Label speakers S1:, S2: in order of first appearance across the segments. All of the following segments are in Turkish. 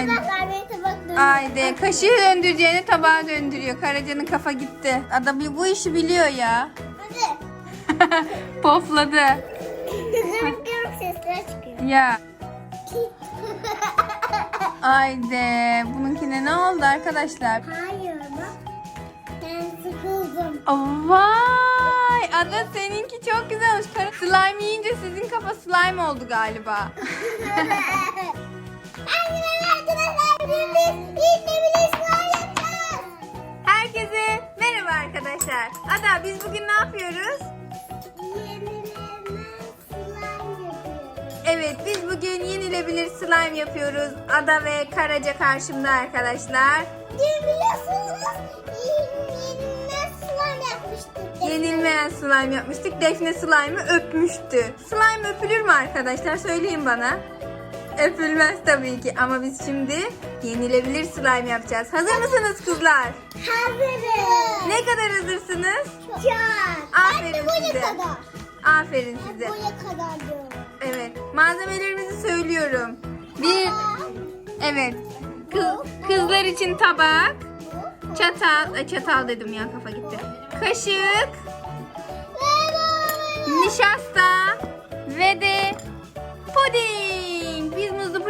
S1: Dönüyor.
S2: Haydi kaşığı döndüreceğine tabağı döndürüyor. Karaca'nın kafa gitti. Adam bu işi biliyor ya.
S1: Hadi.
S2: Pofladı.
S1: Sesler çıkıyor.
S2: Ya. Haydi. Bununkine ne oldu arkadaşlar?
S1: Hayır bak. Ben sıkıldım.
S2: Vay! Ada seninki çok güzel olmuş. Kara- Slime yiyince sizin kafa slime oldu galiba. Herkese merhaba arkadaşlar. Ada biz bugün ne yapıyoruz?
S1: Yenilemez slime yapıyoruz.
S2: Evet biz bugün yenilebilir slime yapıyoruz. Ada ve Karaca karşımda arkadaşlar. Yenilmeyen slime yapmıştık. Defne slime'ı öpmüştü. Slime öpülür mü arkadaşlar? Söyleyin bana. Öpülmez tabii ki ama biz şimdi yenilebilir slime yapacağız. Hazır mısınız kızlar?
S1: Hazırız.
S2: Ne kadar hazırsınız?
S1: Çok.
S2: Aferin
S1: de buraya
S2: size.
S1: kadar.
S2: Aferin size.
S1: buraya kadar diyorum.
S2: Evet. Malzemelerimizi söylüyorum. Bir, evet. Kız, kızlar için tabak,
S1: bu.
S2: çatal, ay çatal dedim ya kafa gitti. Kaşık,
S1: bu.
S2: nişasta ve de puding.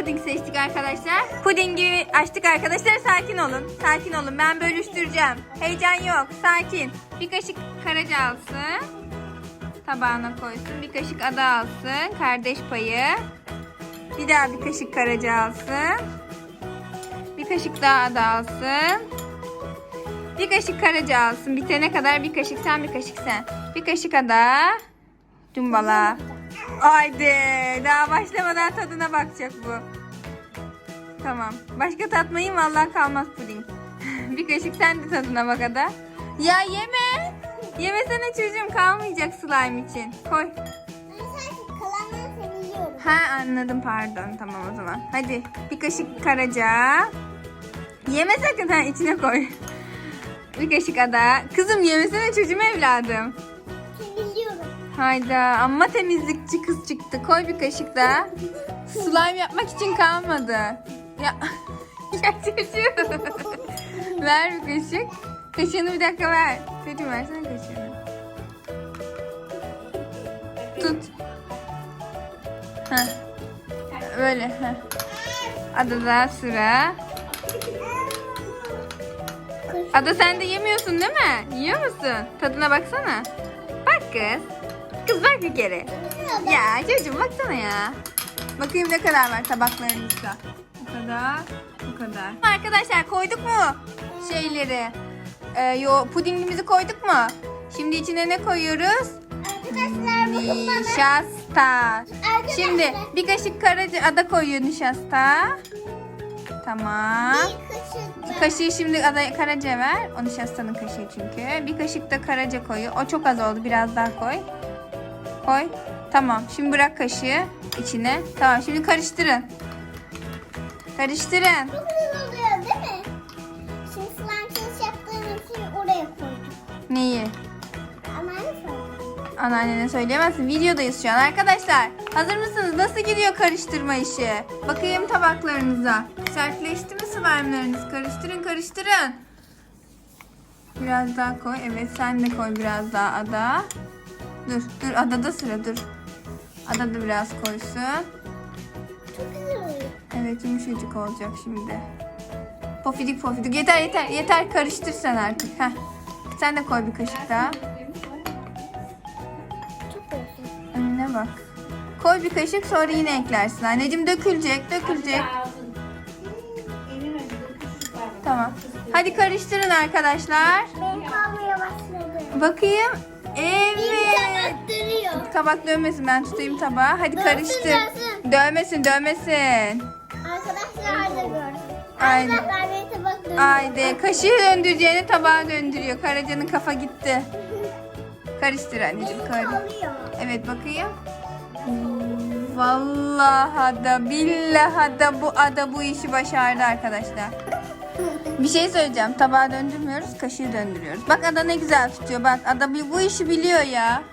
S2: Puding seçtik arkadaşlar. Pudingi açtık arkadaşlar. Sakin olun. Sakin olun. Ben bölüştüreceğim. Heyecan yok. Sakin. Bir kaşık karaca alsın. Tabağına koysun. Bir kaşık ada alsın. Kardeş payı. Bir daha bir kaşık karaca alsın. Bir kaşık daha ada alsın. Bir kaşık karaca alsın. Bitene kadar bir kaşık sen bir kaşık sen. Bir kaşık ada. Cumbala. Haydi. Daha başlamadan tadına bakacak bu. Tamam. Başka tatmayın vallahi kalmaz puding. bir kaşık sen de tadına bak ada. Ya yeme. Yemesene çocuğum kalmayacak slime için. Koy. Ha anladım pardon tamam o zaman. Hadi bir kaşık karaca. Yeme sakın ha içine koy. Bir kaşık ada. Kızım yemesene çocuğum evladım. Hayda amma temizlikçi kız çıktı. Koy bir kaşık daha. Slime yapmak için kalmadı. Ya, ya ver bir kaşık. Kaşığını bir dakika ver. Çocuğum versene kaşığını. Tut. Heh. Böyle. Heh. Adada sıra. Ada sen de yemiyorsun değil mi? Yiyor musun? Tadına baksana. Bak kız. Kız bak bir kere. Ya çocuğum baksana ya. Bakayım ne kadar var tabaklarınızda. Bu kadar. Bu kadar. Arkadaşlar koyduk mu şeyleri? Ee, yo pudingimizi koyduk mu? Şimdi içine ne koyuyoruz?
S1: Arkadaşlar bakın bana.
S2: Nişasta. Şimdi bir kaşık karaca ada koyuyor nişasta. Tamam.
S1: Bir kaşık.
S2: Kaşığı şimdi ada karaca ver. O nişastanın kaşığı çünkü. Bir kaşık da karaca koyuyor. O çok az oldu. Biraz daha koy. Koy. Tamam. Şimdi bırak kaşığı içine. Tamam. Şimdi karıştırın. Karıştırın.
S1: Çok güzel oluyor değil mi? Şimdi slime çalış yaptığım için oraya koydum.
S2: Neyi?
S1: Anneanne söyledi.
S2: Anneannene söyleyemezsin. Videodayız şu an. Arkadaşlar hazır mısınız? Nasıl gidiyor karıştırma işi? Bakayım tabaklarınıza. Sertleşti mi slime'larınız? Karıştırın karıştırın. Biraz daha koy. Evet sen de koy biraz daha ada. Dur dur adada sıra dur. Ada da biraz koysun.
S1: Çok güzel oluyor.
S2: Evet yumuşacık olacak şimdi. Pofidik pofidik. Yeter yeter yeter karıştır sen artık. Heh. Sen de koy bir kaşık daha.
S1: Çok olsun.
S2: Önüne bak. Koy bir kaşık sonra yine eklersin. Anneciğim dökülecek, dökülecek. Tamam. Hadi karıştırın arkadaşlar.
S1: Ben kalmaya başladı.
S2: Bakayım. Evet.
S1: tabak.
S2: Tabak dönmesin ben tutayım tabağı. Hadi
S1: Dönsün,
S2: karıştır.
S1: dönsün.
S2: Dövmesin, dövmesin.
S1: Arkadaşlar da görsün.
S2: Aynen.
S1: Arkadaşlar beni tabak dönüyor.
S2: Haydi. Kaşığı döndüreceğine tabağı döndürüyor. Karaca'nın kafa gitti. Karıştır anneciğim.
S1: Oluyor.
S2: Evet bakayım. Vallahi da billahi da bu ada bu işi başardı arkadaşlar. Bir şey söyleyeceğim. Tabağı döndürmüyoruz, kaşığı döndürüyoruz. Bak ada ne güzel tutuyor. Bak ada bu işi biliyor ya.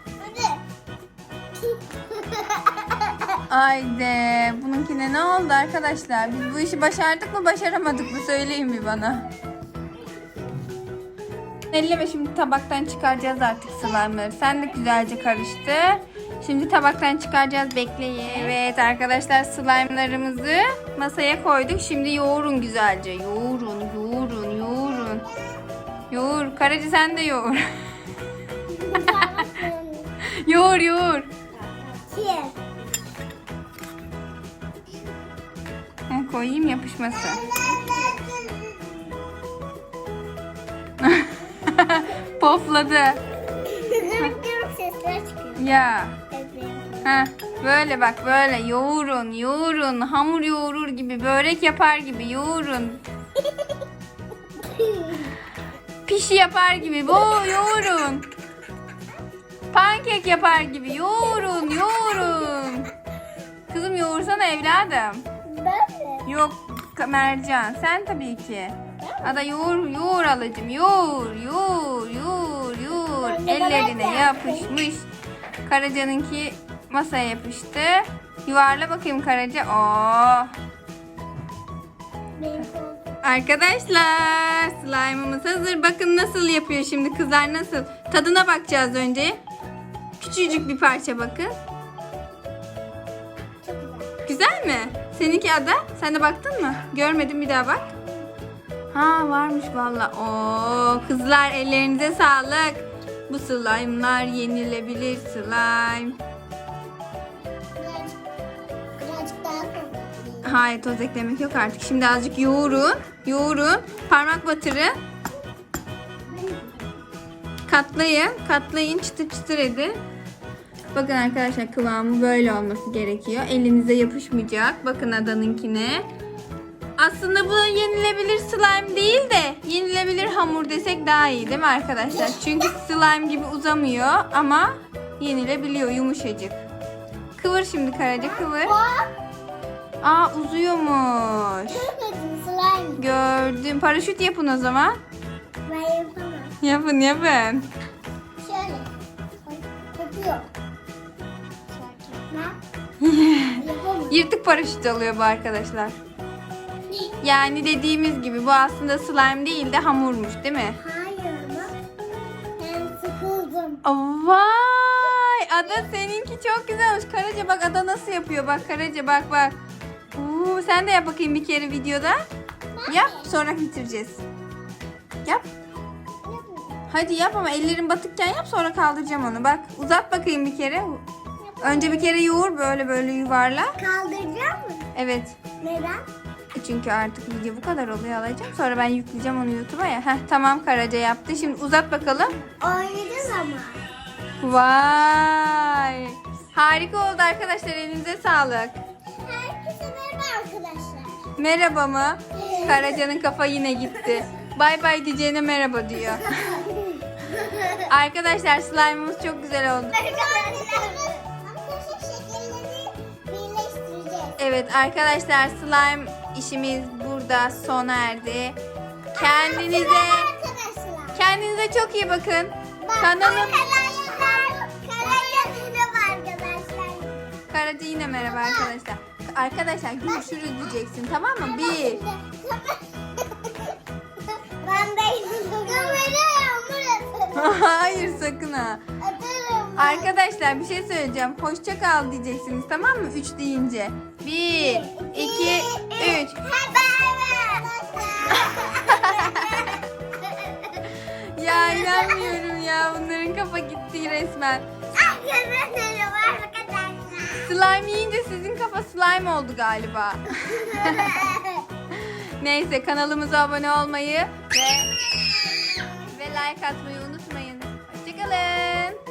S2: Haydi. Bununkine ne oldu arkadaşlar? Biz bu işi başardık mı başaramadık mı söyleyin bir bana. Elleme şimdi tabaktan çıkaracağız artık slime'ları. Sen de güzelce karıştı. Şimdi tabaktan çıkaracağız bekleyin. Evet arkadaşlar slime'larımızı masaya koyduk. Şimdi yoğurun güzelce. Yoğurun. Yoğur. Karaca sen de yoğur. yoğur, yoğur. Ha, koyayım yapışmasın. Pofladı.
S1: Sesler çıkıyor.
S2: Ya. Ha, böyle bak böyle yoğurun yoğurun hamur yoğurur gibi börek yapar gibi yoğurun pişi yapar gibi. Bu yoğurun. Pankek yapar gibi. Yoğurun yoğurun. Kızım yoğursana evladım.
S1: Ben mi?
S2: yok Mercan sen tabii ki. Ada yoğur yoğur alacım. Yoğur yoğur yoğur yoğur.
S1: Ben
S2: ellerine
S1: ben
S2: yapışmış. Karaca'nınki masaya yapıştı. Yuvarla bakayım Karaca. Oo.
S1: Benim.
S2: Arkadaşlar slime'ımız hazır. Bakın nasıl yapıyor şimdi kızlar nasıl. Tadına bakacağız önce. Küçücük bir parça bakın.
S1: Güzel
S2: mi? Seninki Ada? Sen de baktın mı? Görmedim bir daha bak. Ha varmış valla. Oo kızlar ellerinize sağlık. Bu slime'lar yenilebilir slime. Hayır toz eklemek yok artık. Şimdi azıcık yoğurun. Yoğurun. Parmak batırın. Katlayın. Katlayın. Çıtır çıtır edin. Bakın arkadaşlar kıvamı böyle olması gerekiyor. Elinize yapışmayacak. Bakın adanınkine. Aslında bu yenilebilir slime değil de yenilebilir hamur desek daha iyi değil mi arkadaşlar? Çünkü slime gibi uzamıyor ama yenilebiliyor yumuşacık. Kıvır şimdi Karaca kıvır. Aa uzuyormuş.
S1: Slime.
S2: Gördüm. Paraşüt yapın o zaman.
S1: Ben yapamam.
S2: Yapın yapın.
S1: Şöyle.
S2: Yırtık paraşüt oluyor bu arkadaşlar. Yani dediğimiz gibi bu aslında slime değil de hamurmuş değil mi?
S1: Hayır ama ben sıkıldım.
S2: Vay! Ada seninki çok güzelmiş. Karaca bak Ada nasıl yapıyor. Bak Karaca bak bak. Oo, sen de yap bakayım bir kere videoda. Yap sonra bitireceğiz. Yap. Hadi yap ama ellerin batıkken yap sonra kaldıracağım onu. Bak uzat bakayım bir kere. Önce bir kere yoğur böyle böyle yuvarla.
S1: Kaldıracak mı?
S2: Evet.
S1: Neden?
S2: Çünkü artık video bu kadar oluyor alacağım. Sonra ben yükleyeceğim onu YouTube'a ya. Heh, tamam Karaca yaptı. Şimdi uzat bakalım.
S1: Oynayacağız ama.
S2: Vay. Harika oldu arkadaşlar. Elinize sağlık.
S1: Merhaba arkadaşlar.
S2: Merhaba mı? Karaca'nın kafa yine gitti. Bay bay diyeceğine merhaba diyor. Arkadaşlar slime'ımız çok güzel oldu.
S1: Arkadaşlar.
S2: Evet arkadaşlar slime işimiz burada sona erdi. Kendinize kendinize çok iyi bakın.
S1: Bak,
S2: Kanalım.
S1: Karaca
S2: yine merhaba arkadaşlar. Arkadaşlar görüşürüz diyeceksin tamam mı? Bir.
S1: Ben de atarım.
S2: Hayır sakın ha. Arkadaşlar bir şey söyleyeceğim. Hoşça kal diyeceksiniz tamam mı? Üç deyince. Bir, iki, üç. Ya inanmıyorum ya. Bunların kafa gitti resmen. Slime yiyince sizin kafa slime oldu galiba. Neyse kanalımıza abone olmayı ve ve like atmayı unutmayın. Hoşçakalın.